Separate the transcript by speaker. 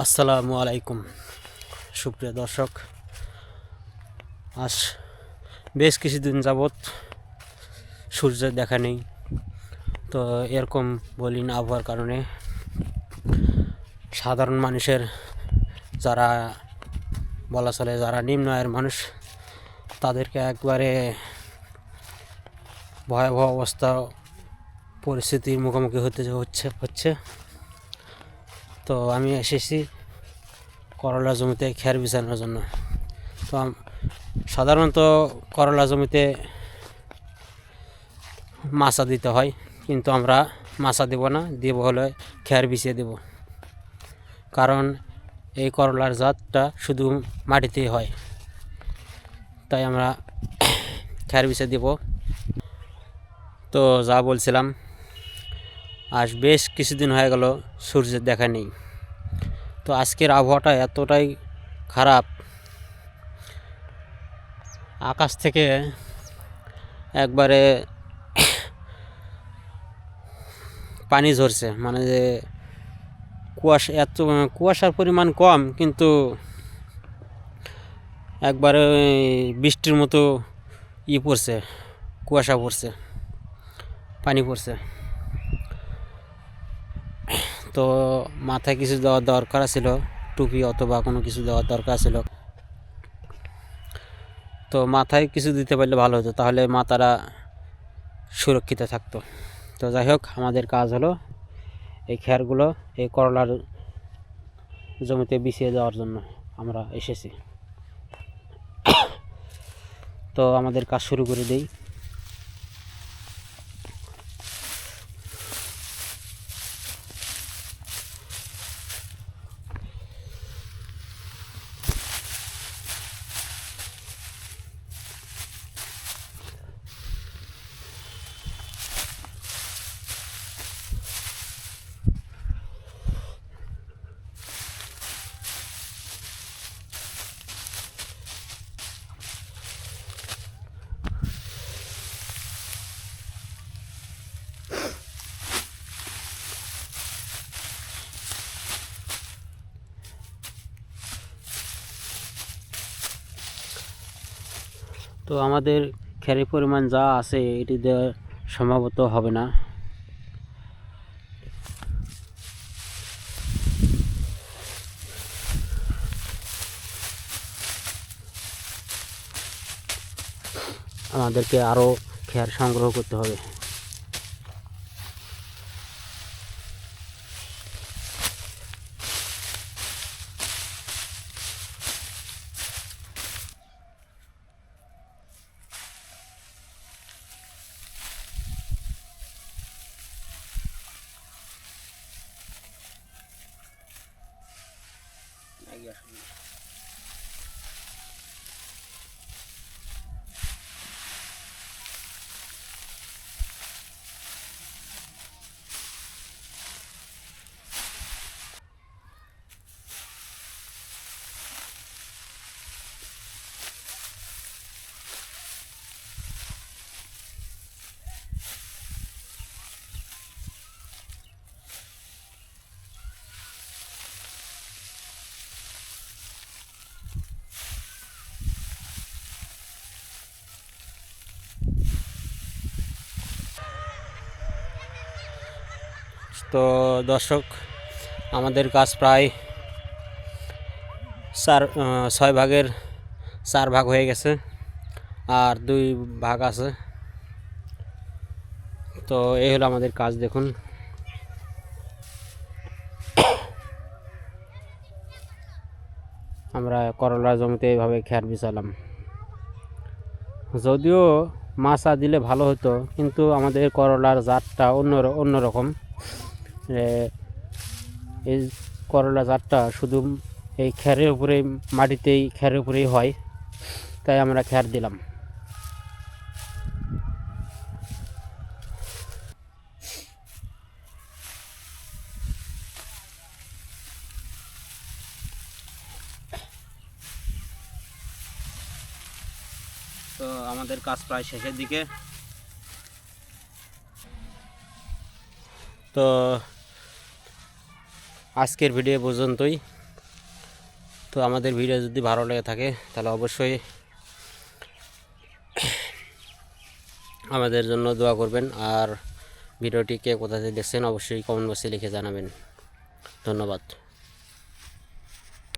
Speaker 1: আসসালামু আলাইকুম। সুপ্রিয় দর্শক, আজ বেশ কিছুদিন যাবৎ সূর্যের দেখা নেই। তো এরকম বলিন আবহাওয়ার কারণে। সাধারণ মানুষের যারা বলা চলে যারা নিম্ন আয়ের মানুষ, তাদেরকে একবারে ভয়াবহ অবস্থা, পরিস্থিতির মুখোমুখি হতে হচ্ছে হচ্ছে। তো আমি এসেছি করলা জমিতে খের বিছানোর জন্য। তো সাধারণত করলা জমিতে মাছা দিতে হয়, কিন্তু আমরা মাছা দেব না, দেব হলে খের বিছিয়ে দেব। কারণ এই করলার জাতটা শুধু মাটিতেই হয়। তাই আমরা খের বিছিয়ে দেব। তো যা বলছিলাম আজ বেশ কিছুদিন হয়ে গেল সূর্যের দেখা নেই। তো আজকের আবহাওয়াটা এতটাই খারাপ। আকাশ থেকে একবারে পানি ঝরছে মানে যে কুয়াশা এত, কুয়াশার পরিমাণ কম, কিন্তু একবারে বৃষ্টির মতো ই পড়ছে, কুয়াশা পড়ছে, পানি পড়ছে। তো মাথায় কিছু দেওয়ার দরকার ছিল, টুপি অথবা কোনো কিছু দেওয়ার দরকার ছিল। তো মাথায় কিছু দিতে পারলে ভালো হতো, তাহলে মাথাটা সুরক্ষিত থাকতো। তো যাই হোক, আমাদের কাজ হলো এই খেরগুলো, এই করলার জমিতে বিছিয়ে দেওয়ার জন্য আমরা এসেছি। তো আমাদের কাজ শুরু করে দেই। তো আমাদের খ্যারের পরিমাণ যা আছে, এটি দেওয়া সম্ভবত হবে না। আমাদেরকে আরও খ্যার সংগ্রহ করতে হবে। الرحيم তো দর্শক, আমাদের কাজ প্রায় চার ছয় ভাগের চার ভাগ হয়ে গেছে, আর দুই ভাগ আছে। তো এই হলো আমাদের কাজ, দেখুন। আমরা করলা জমিতে এইভাবে খ্যার বিছালাম। যদিও মাছা দিলে ভালো হতো, কিন্তু আমাদের করলার জাতটা অন্য অন্যরকম। এ, এই করলা জাতটা শুধু এই খ্যারের উপরে মাটিতেই খ্যারের উপরেই হয়। তাই আমরা খ্যার দিলাম। তো আমাদের কাজ প্রায় শেষের দিকে। তো আজকের ভিডিও পর্যন্তই। তো আমাদের ভিডিও যদি ভালো লেগে থাকে, তাহলে অবশ্যই আমাদের জন্য দোয়া করবেন। আর ভিডিওটি কে কোথা থেকে দেখছেন, অবশ্যই কমেন্ট বক্সে লিখে জানাবেন। ধন্যবাদ।